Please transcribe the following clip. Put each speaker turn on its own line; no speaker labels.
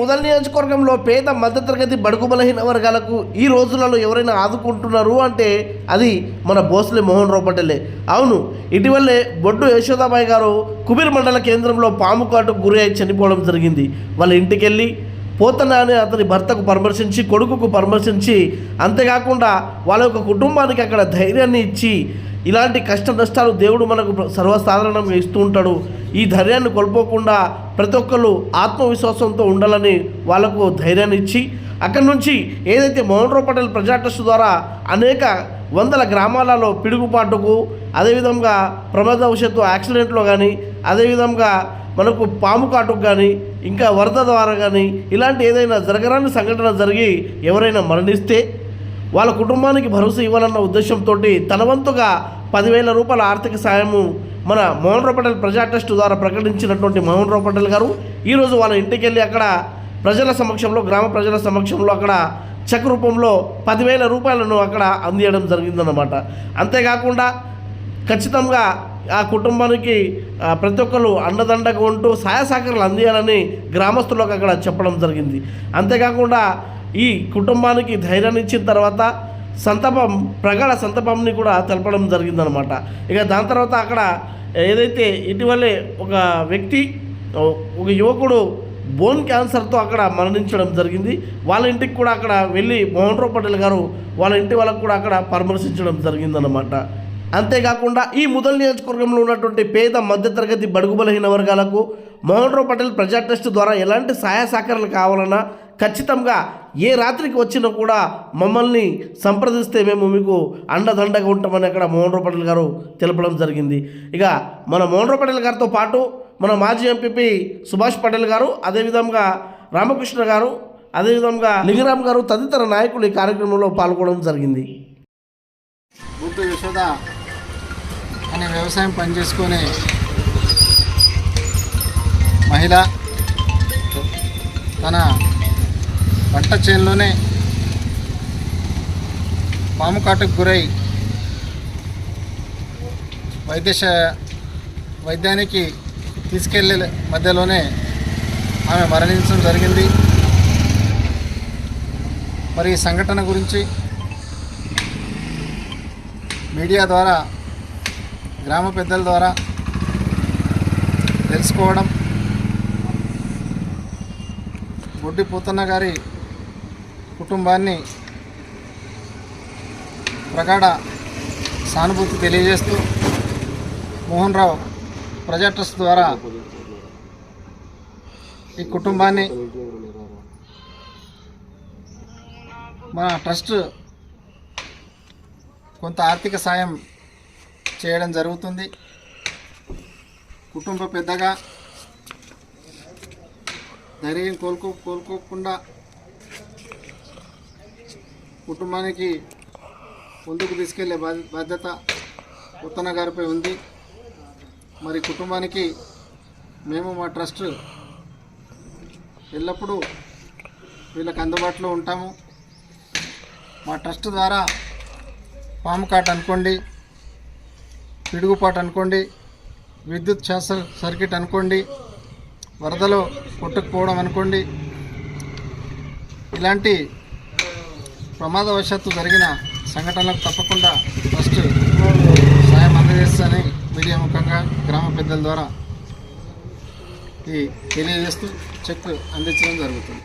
ముదల్ నియోజకవర్గంలో పేద మధ్యతరగతి బడుగు బలహీన వర్గాలకు ఈ రోజులలో ఎవరైనా ఆదుకుంటున్నారు అంటే అది మన భోస్లే మోహన్ రావు పటేలే. అవును ఇటీవలే బొడ్డు యశోదాబాయి గారు కుబీర్ మండల కేంద్రంలో పాము కాటుకు గురి అయి చనిపోవడం జరిగింది. వాళ్ళ ఇంటికి వెళ్ళి పోతన అని అతని భర్తకు పరామర్శించి కొడుకుకు పరామర్శించి అంతేకాకుండా వాళ్ళ యొక్క కుటుంబానికి అక్కడ ధైర్యాన్ని ఇచ్చి ఇలాంటి కష్ట నష్టాలు దేవుడు మనకు సర్వసాధారణంగా ఇస్తూ ఉంటాడు. ఈ ధైర్యాన్ని కోల్పోకుండా ప్రతి ఒక్కరు ఆత్మవిశ్వాసంతో ఉండాలని వాళ్ళకు ధైర్యాన్ని ఇచ్చి అక్కడి నుంచి ఏదైతే మోహన్ పటేల్ ప్రజా ట్రస్ట్ ద్వారా అనేక వందల గ్రామాలలో పిడుగుపాటుకు అదేవిధంగా ప్రమాదవశత్తు యాక్సిడెంట్లో కానీ అదేవిధంగా మనకు పాము కాటుకు కానీ ఇంకా వరద ద్వారా కానీ ఇలాంటి ఏదైనా జరగరాని సంఘటన జరిగి ఎవరైనా మరణిస్తే వాళ్ళ కుటుంబానికి భరోసా ఇవ్వాలన్న ఉద్దేశంతో తన వంతుగా పదివేల రూపాయల ఆర్థిక సాయము మన మోహన్ రావు పటేల్ ప్రజా ట్రస్ట్ ద్వారా ప్రకటించినటువంటి మోహన్ రావు పటేల్ గారు ఈరోజు వాళ్ళ ఇంటికి వెళ్ళి అక్కడ ప్రజల సమక్షంలో గ్రామ ప్రజల సమక్షంలో అక్కడ చెక్ రూపంలో పదివేల రూపాయలను అక్కడ అందియడం జరిగిందన్నమాట. అంతేకాకుండా ఖచ్చితంగా ఆ కుటుంబానికి ప్రతి ఒక్కరు అండదండగా ఉంటూ సహాయ సహకారాలు అందియాలని గ్రామస్తులకు అక్కడ చెప్పడం జరిగింది. అంతేకాకుండా ఈ కుటుంబానికి ధైర్యాన్ని ఇచ్చిన తర్వాత సంతపం ప్రగాఢ సంతపంని కూడా తెలపడం జరిగిందనమాట ఇక దాని తర్వాత అక్కడ ఏదైతే ఇటీవలే ఒక వ్యక్తి ఒక యువకుడు బోన్ క్యాన్సర్తో అక్కడ మరణించడం జరిగింది. వాళ్ళ ఇంటికి కూడా అక్కడ వెళ్ళి మోహన్ రావు పటేల్ గారు వాళ్ళ ఇంటి వాళ్ళకు కూడా అక్కడ పరామర్శించడం జరిగిందనమాట అంతేకాకుండా ఈ ముదల్ నియోజకవర్గంలో ఉన్నటువంటి పేద మధ్యతరగతి బడుగు బలహీన వర్గాలకు మోహన్ రావు పటేల్ ప్రజా ట్రస్ట్ ద్వారా ఎలాంటి సహాయ సహకారాలు కావాలన్నా ఖచ్చితంగా ఏ రాత్రికి వచ్చినా కూడా మమ్మల్ని సంప్రదిస్తే మేము మీకు అండదండగా ఉంటామని అక్కడ మోహన్ రావు పటేల్ గారు తెలపడం జరిగింది. ఇక మన మోహన్ రావు పటేల్ గారితో పాటు మన మాజీ ఎంపీపీ సుభాష్ పటేల్ గారు అదేవిధంగా రామకృష్ణ గారు అదేవిధంగా లింగరామ్ గారు తదితర నాయకులు ఈ కార్యక్రమంలో పాల్గొనడం జరిగింది.
యశోద అనే వ్యవసాయం పనిచేసుకునే మహిళ తన పంట చేనులోనే పాము కాటుకు గురై వైద్యశ వైద్యానికి తీసుకెళ్ళే మధ్యలోనే ఆమె మరణించడం జరిగింది. మరి ఈ సంఘటన గురించి మీడియా ద్వారా గ్రామ పెద్దల ద్వారా తెలుసుకోవడం. బొడ్డి పోతన్న గారి కుటుంబాన్ని ప్రగాఢ సానుభూతి తెలియజేస్తూ మోహన్ రావు ప్రజా ట్రస్ట్ ద్వారా ఈ కుటుంబాన్ని మన ట్రస్ట్ కొంత ఆర్థిక సాయం చేయడం జరుగుతుంది. కుటుంబ పెద్దగా ధైర్యం కోలుకో కోలుకోకుండా కుటుంబానికి ముందుకు తీసుకెళ్ళే బాధ్య- బాధ్యత ఉత్తన గారిపై ఉంది. మరి కుటుంబానికి మేము మా ట్రస్ట్ ఎల్లప్పుడూ వీళ్ళకి అందుబాటులో ఉంటాము. మా ట్రస్ట్ ద్వారా పాము కాట్ అనుకోండి పిడుగుపాటు అనుకోండి విద్యుత్ శాస్త్ర సర్క్యూట్ అనుకోండి వరదలో కొట్టుకుపోవడం అనుకోండి ఇలాంటి ప్రమాదవశాత్తు జరిగిన సంఘటనలకు తప్పకుండా ఫస్ట్ సాయం అందజేస్తానని మీడియా ముఖంగా గ్రామ పెద్దల ద్వారా ఈ తెలియజేస్తూ చెక్ అందించడం జరుగుతుంది.